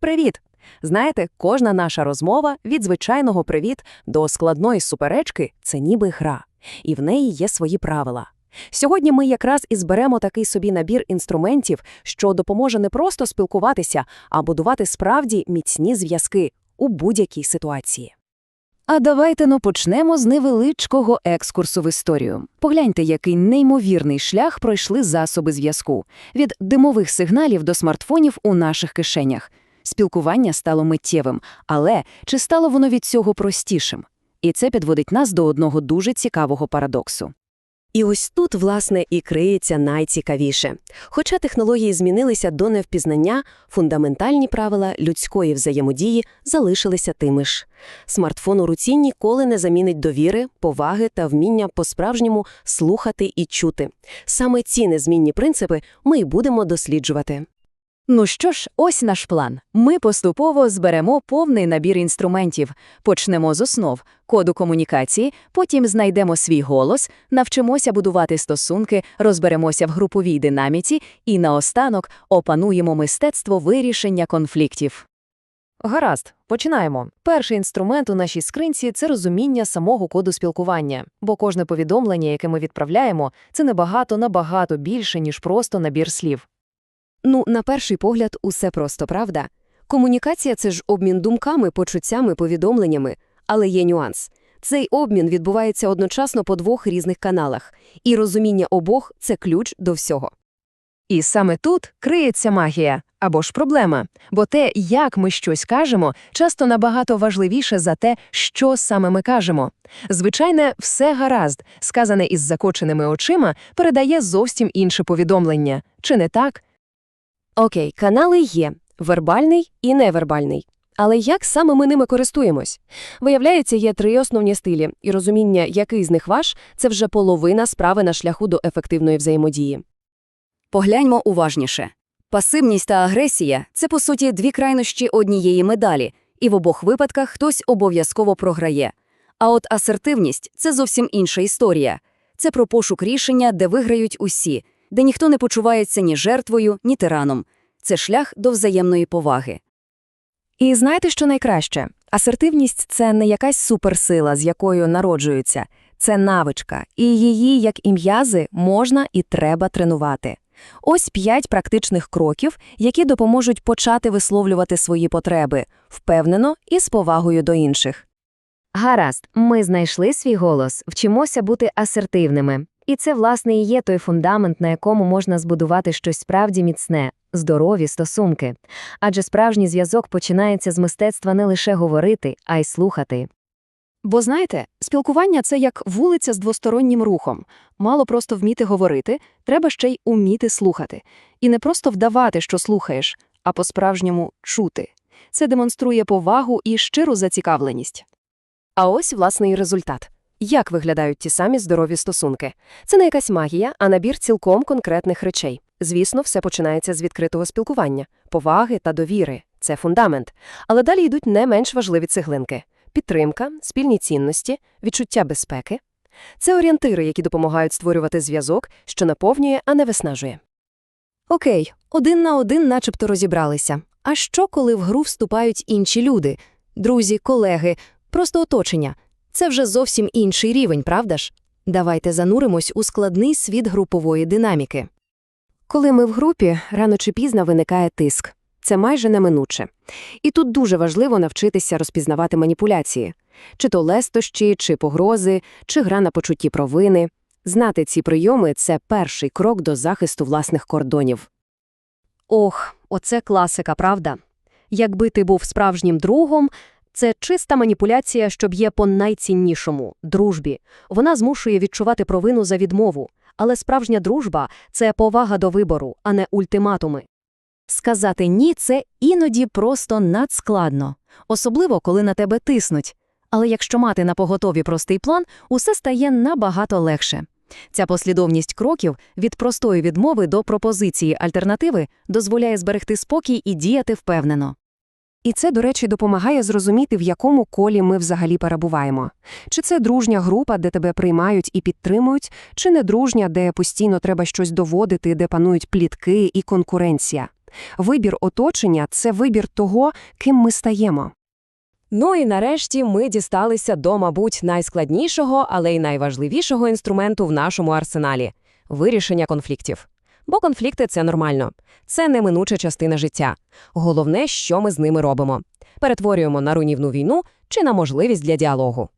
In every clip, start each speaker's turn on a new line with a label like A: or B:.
A: Привіт! Знаєте, кожна наша розмова від звичайного привіт до складної суперечки це ніби гра, і в неї є свої правила. Сьогодні ми якраз і зберемо такий собі набір інструментів, що допоможе не просто спілкуватися, а будувати справді міцні зв'язки у будь-якій ситуації.
B: А давайте ну почнемо з невеличкого екскурсу в історію. Погляньте, який неймовірний шлях пройшли засоби зв'язку від димових сигналів до смартфонів у наших кишенях. Спілкування стало миттєвим, але чи стало воно від цього простішим? І це підводить нас до одного дуже цікавого парадоксу.
A: І ось тут, власне, і криється найцікавіше. Хоча технології змінилися до невпізнання, фундаментальні правила людської взаємодії залишилися тими ж. Смартфон у руці ніколи не замінить довіри, поваги та вміння по-справжньому слухати і чути. Саме ці незмінні принципи ми й будемо досліджувати.
B: Ну що ж, ось наш план. Ми поступово зберемо повний набір інструментів. Почнемо з основ коду комунікації, потім знайдемо свій голос, навчимося будувати стосунки, розберемося в груповій динаміці і наостанок опануємо мистецтво вирішення конфліктів.
C: Гаразд, починаємо. Перший інструмент у нашій скринці це розуміння самого коду спілкування, бо кожне повідомлення, яке ми відправляємо, це набагато набагато більше, ніж просто набір слів.
A: Ну, на перший погляд, усе просто, правда? Комунікація це ж обмін думками, почуттями, повідомленнями. Але є нюанс. Цей обмін відбувається одночасно по двох різних каналах, і розуміння обох це ключ до всього.
C: І саме тут криється магія або ж проблема, бо те, як ми щось кажемо, часто набагато важливіше за те, що саме ми кажемо. Звичайне, все гаразд, сказане із закоченими очима, передає зовсім інше повідомлення. Чи не так?
A: Окей, канали є вербальний і невербальний. Але як саме ми ними користуємось? Виявляється, є три основні стилі, і розуміння, який з них ваш, це вже половина справи на шляху до ефективної взаємодії.
B: Погляньмо уважніше. Пасивність та агресія це, по суті, дві крайнощі однієї медалі, і в обох випадках хтось обов'язково програє. А от асертивність це зовсім інша історія. Це про пошук рішення, де виграють усі, де ніхто не почувається ні жертвою, ні тираном. Це шлях до взаємної поваги.
A: І знаєте, що найкраще? Асертивність це не якась суперсила, з якою народжуються, це навичка, і її, як і м'язи, можна і треба тренувати. Ось п'ять практичних кроків, які допоможуть почати висловлювати свої потреби впевнено і з повагою до інших.
D: Гаразд, ми знайшли свій голос, вчимося бути асертивними. І це, власне, і є той фундамент, на якому можна збудувати щось справді міцне, здорові стосунки. Адже справжній зв'язок починається з мистецтва не лише говорити, а й слухати.
C: Бо знаєте, спілкування це як вулиця з двостороннім рухом. Мало просто вміти говорити, треба ще й уміти слухати. І не просто вдавати, що слухаєш, а по-справжньому чути. Це демонструє повагу і щиру зацікавленість.
A: А ось власний результат. Як виглядають ті самі здорові стосунки? Це не якась магія, а набір цілком конкретних речей. Звісно, все починається з відкритого спілкування, поваги та довіри. Це фундамент. Але далі йдуть не менш важливі цеглинки підтримка, спільні цінності, відчуття безпеки. Це орієнтири, які допомагають створювати зв'язок, що наповнює, а не виснажує. Окей, один на один начебто розібралися. А що, коли в гру вступають інші люди? Друзі, колеги, просто оточення. Це вже зовсім інший рівень, правда ж? Давайте зануримось у складний світ групової динаміки. Коли ми в групі, рано чи пізно виникає тиск. Це майже неминуче. І тут дуже важливо навчитися розпізнавати маніпуляції. Чи то лестощі, чи погрози, чи гра на почутті провини. Знати ці прийоми – це перший крок до захисту власних кордонів. Ох, оце класика, правда? Якби ти був справжнім другом, це чиста маніпуляція, що б'є по найціннішому – дружбі. Вона змушує відчувати провину за відмову. Але справжня дружба – це повага до вибору, а не ультиматуми. Сказати «ні» – це іноді просто надскладно. Особливо, коли на тебе тиснуть. Але якщо мати на поготові простий план, усе стає набагато легше. Ця послідовність кроків від простої відмови до пропозиції альтернативи дозволяє зберегти спокій і діяти впевнено. І це, до речі, допомагає зрозуміти, в якому колі ми взагалі перебуваємо. Чи це дружня група, де тебе приймають і підтримують, чи не дружня, де постійно треба щось доводити, де панують плітки і конкуренція.
E: Вибір оточення – це вибір того, ким ми стаємо.
A: Ну і нарешті ми дісталися до, мабуть, найскладнішого, але й найважливішого інструменту в нашому арсеналі – вирішення конфліктів. Бо конфлікти – це нормально. Це неминуча частина життя. Головне, що ми з ними робимо. Перетворюємо на руйнівну війну чи на можливість для діалогу.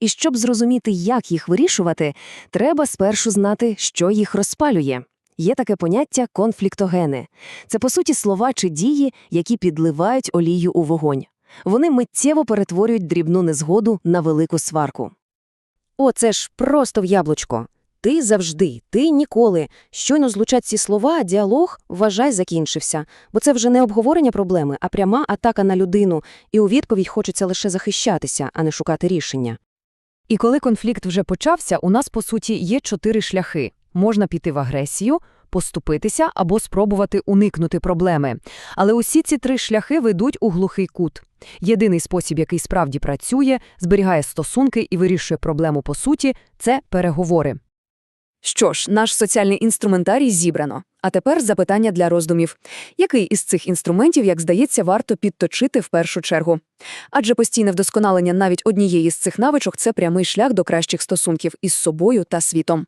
B: І щоб зрозуміти, як їх вирішувати, треба спершу знати, що їх розпалює. Є таке поняття конфліктогени. Це, по суті, слова чи дії, які підливають олію у вогонь. Вони миттєво перетворюють дрібну незгоду на велику сварку.
A: О, це ж просто в яблучко. Ти завжди, ти ніколи. Щойно злучать ці слова, діалог, вважай, закінчився. Бо це вже не обговорення проблеми, а пряма атака на людину, і у відповідь хочеться лише захищатися, а не шукати рішення.
F: І коли конфлікт вже почався, у нас, по суті, є чотири шляхи. Можна піти в агресію, поступитися або спробувати уникнути проблеми. Але усі ці три шляхи ведуть у глухий кут. Єдиний спосіб, який справді працює, зберігає стосунки і вирішує проблему по суті – це переговори.
B: Що ж, наш соціальний інструментарій зібрано. А тепер запитання для роздумів. Який із цих інструментів, як здається, варто підточити в першу чергу? Адже постійне вдосконалення навіть однієї з цих навичок – це прямий шлях до кращих стосунків із собою та світом.